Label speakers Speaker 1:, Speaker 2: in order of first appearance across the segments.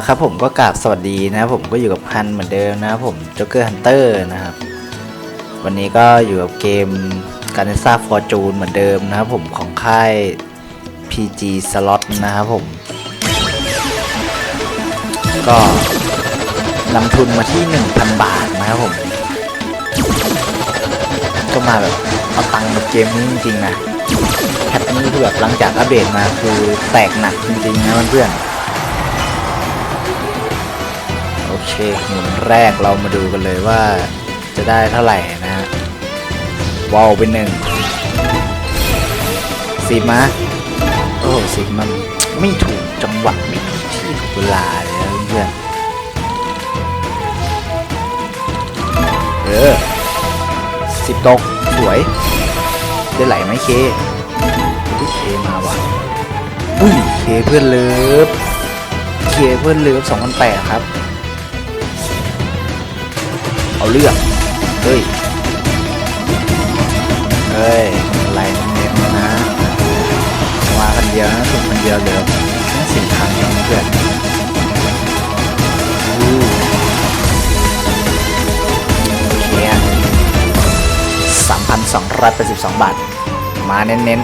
Speaker 1: ละครับผมก็กราบสวัสดีนะผมก็อยู่กับฮันเหมือนเดิมนะครับผมจ็อกเกอร์ฮันเตอร์นะครับ วันนี้ก็อยู่กับเกมการเนซ่าฟอร์จูนเหมือนเดิมนะครับผมของค่าย PG Slot นะครับผม ก็นำทุนมาที่ 1,000 บาทนะครับผม ก็มาแบบเอาตังค์กับเกมนี้จริงๆนะแพทนี้คือแบบหลังจากอัปเดตมาคือแตกหนักจริงๆนะเพื่อนๆ เคหมุนแรกเรามาดูกันเลยว่าจะได้เท่าไหร่นะฮะว้าวเป็นหนึ่งสิบมาโอ้สิบมันไม่ถูกจังหวะไม่ถูกที่ถูกเวลาเลยนะเพื่อนเออสิบตกสวย ได้ไหลไหมเคเคมาว่ะอุ้ยเคเพื่อนเลิฟเคเพื่อนเลิฟสองพันแปดครับ เอาเลือกเฮ้ยเฮ้ยอะไรเน้นๆนะมาคันเดียวนะถูกคันเดียวเหลือแค่สี่ครั้งเองนเพื่อนโอเคสามพันสองร้อยแปดสิบสองบาท มาเน้น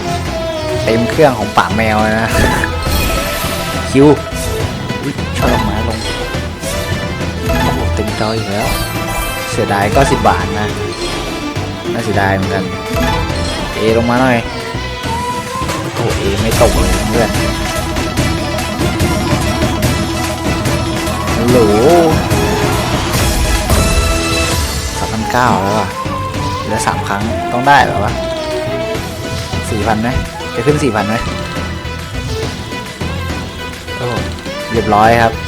Speaker 1: ๆ เต็มเครื่องของป่าแมวนะ คิวชอบมาลงโอ้โห เต็มจออีกแล้ว เสียดายก็สิบบาทนะ น่าเสียดายเหมือนกัน เอลงมาหน่อย โอ้โหเอไม่ตกเลยเพื่อนฮัลโหลสามพันเก้าแล้วอะเหลือสามครั้งต้องได้เหรอวะสี่พันไหมจะขึ้นสี่พันไหมโอ้เรียบร้อยครับ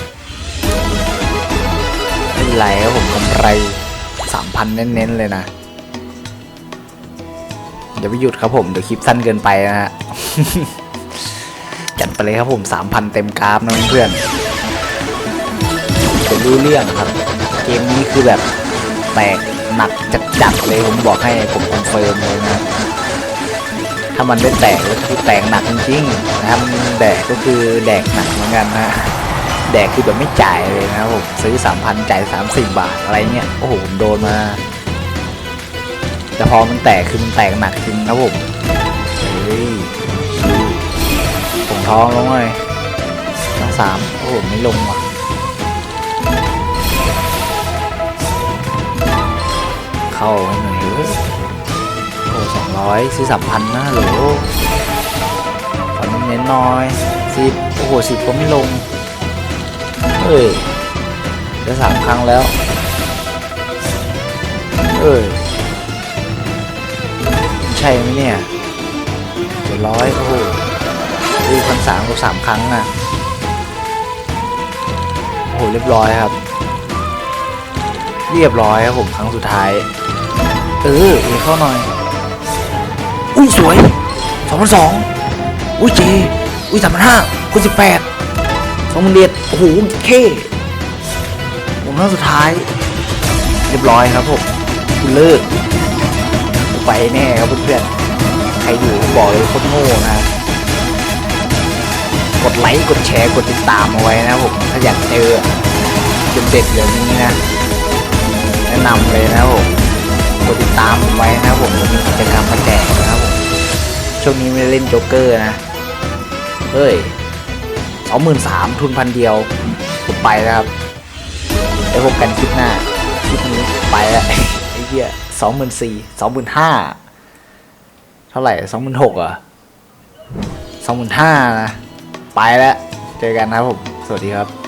Speaker 1: ไม่เป็นไรครับผมกำไรสามพันเน้นๆเลยนะ เดี๋ยวไปหยุดครับผม เดี๋ยวคลิปสั้นเกินไปนะฮะ จัดไปเลยครับผมสามพันเต็มกราฟนะเพื่อนจะรู้เรื่องครับ เกมนี้คือแบบแตกหนักจัดๆเลยผมบอกให้ผมคอนเฟิร์มเลยนะถ้ามันได้แตกก็คือแตกหนักจริงๆนะครับแดกก็คือแดกหนักเหมือนกันนะ แดกคือแบบไม่จ่ายเลยนะผมซื้อสามพันจ่ายสามสี่บาทอะไรเงี้ยโอ้โหผมโดนมา แต่พอมันแตกคือมันแตกหนักจริงนะผมเฮ้ยผมท้องลงเลยทั้งสามโอ้โหไม่ลงว่ะเข้าให้หน่อยเฮ้ยโอ้สองร้อยซื้อสามพันนะโหลขอเน้นๆหน่อยสิบโอ้โหสิบก็ไม่ลง เอ้ยจะสามครั้งแล้ว เอ้ย ใช่ไหมเนี่ยเจ็ดร้อยโอ้โหดูพันสามกับสามครั้งอะ โอ้โห เรียบร้อยครับ เรียบร้อยครับผมครั้งสุดท้าย เออเอเข้าหน่อย อุ้ยสวยสองพันสองอุ้ยเจ อุ้ยสามพันห้าคุณสิบแปด องหมื่นเดียดโอ้โหเท่ผมครั้งสุดท้าย เรียบร้อยครับผมคุณเลิกไปแน่ครับเพื่อนๆใครอยู่บอกเลยโคตรโง่นะกดไลค์กดแชร์กดติดตามเอาไว้นะผมถ้าอยากเจอเด็ดๆแบบนี้นะ แนะนำเลยนะผมกดติดตามไว้นะผมมีกิจกรรมมาแจกนะครับผมช่วงนี้ไม่เล่นโจ๊กเกอร์นะ เฮ้ย สองหมื่นสามทุนพันเดียว ผมไปแล้วครับไอ้พบกันคลิปหน้า คลิปนี้ไปแล้วไอ้เหี้ยสองหมื่นสี่สองหมื่นห้าเท่าไหร่สองหมื่นหกอะสองหมื่นห้านะ ไปแล้ว เจอกันนะครับผม สวัสดีครับ